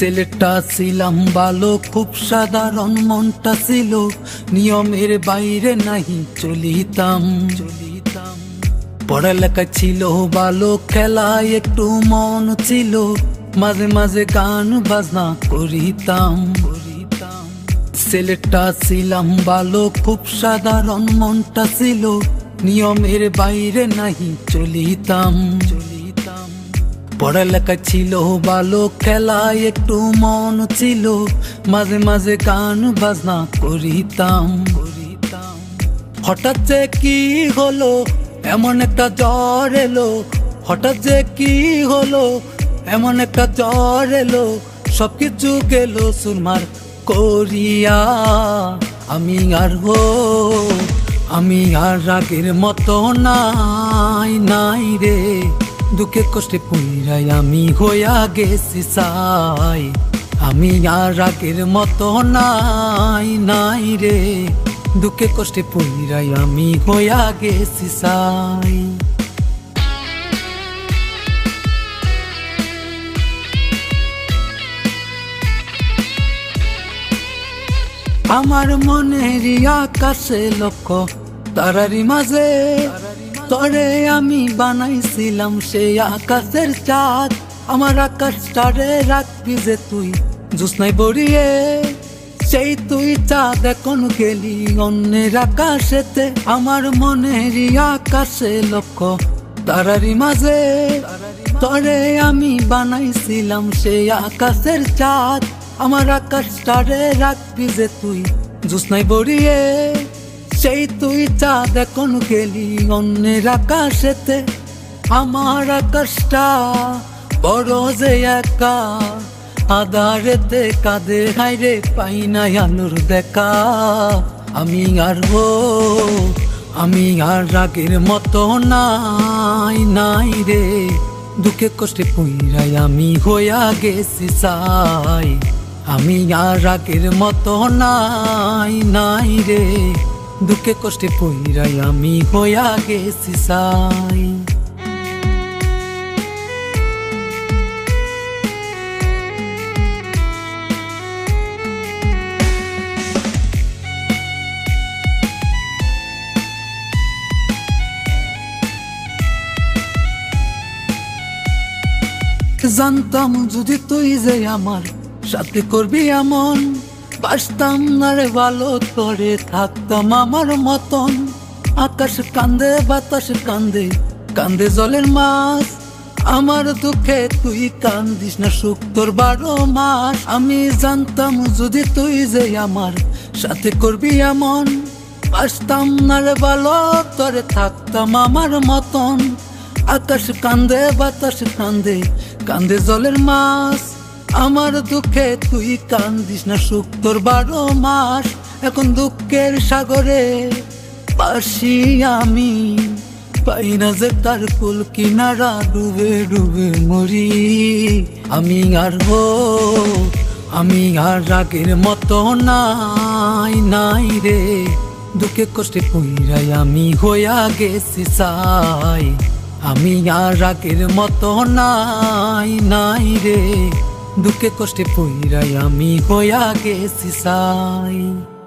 ছেলেটা ছিলাম ভালো, খুব সাধারণ, মনটা ছিল নিয়মের বাইরে নাহি, চলিতাম। চলিতাম পড়ালেখা ছিল ভালো, খেলায় একটু মন ছিল, মাঝে মাঝে গান বাজনা করিতাম। ছেলেটা ছিলাম ভালো, খুব সাধারণ, মনটা ছিল নিয়মের বাইরে নাহি চলিতাম চলিতাম। পড়ালেখা ছিল ভালো খেলায় একটু মন ছিল। মাঝে মাঝে গান বাজনা করিতাম। করিতাম হঠাৎ যে কি হলো, এমন একটা জ্বর এলো। হঠাৎ যে কি হলো, এমন একটা জ্বর এলো। সব কিছু গেল সুরমার করিয়া। আমি আর হো আমি আর রাগের মতো নাই নাই রে। দুঃখে কষ্টে পুইরাই আমি হইয়া গেছি সাই আমি আর রাগের মতো নাই নাই রে। দুঃখে কষ্টে পুইরাই আমি হইয়া গেছি সাই আমার মনের আকাশে লক্ষ্য তারারি মাঝে তরে আমি বানাইছিলাম সেই আকাশের চাঁদ। আমার আকাশটারে রাখবি যে তুই জুসনাই বড়িয়ে। সেই তুই চাঁদ এখন গেলি অন্যের আকাশেতে। আমার মনের আকাশে লক্ষ্য তারারি মাঝে। তরে আমি বানাইছিলাম সেই আকাশের চাঁদ। আমার আকাশটারে রাখবি যে তুই জুসনাই বড়িয়ে। সেই তুই চাঁদ এখন গেলি অন্যের আকাশেতে। আমার আকাশটা বড় যে একা। আদারেতে কাঁদে হাইরে পাই না আলোর দেখা। আমি আর হো আমি আর রাগের মতো নাই নাই রে। দুঃখে কষ্টে পুইরাই আমি হইয়া গেছি সাই আমি আর রাগের মতো নাই নাই রে। দুঃখে কষ্টে পুইরাই আমি হইয়া গেছি সাই। জানতাম যদি তুই যে আমার সাথে করবি এমন বাসতাম না রে ভালো করে থাকতাম আমার মতন। আকাশ কান্দে, বাতাস কান্দে কান্দে জলের মাছ। আমার দুঃখে তুই কান্দিস না, সুখ তোর বারো মাস। আমি জানতাম যদি তুই যে আমার সাথে করবি এমন। বাসতাম না রে ভালো তোরে থাকতাম আমার মতন। আকাশ কান্দে, বাতাস কান্দে কান্দে জলের মাছ। আমার দুঃখে তুই কান্দিস না, সুখ তোর বারো মাস। এখন দুঃখের সাগরে পাশি আমি। পাই না যে তার কুল কিনারা ডুবে ডুবে মরি। আমি আর হো আমি আর রাগের মতো নাই নাই রে। দুঃখে কষ্টে পুইরাই আমি হইয়া গেছি সাই আমি আর রাগের মতো নাই নাই রে। দুঃখে কষ্টে পইরাই আমি হইয়া গেছি সাই।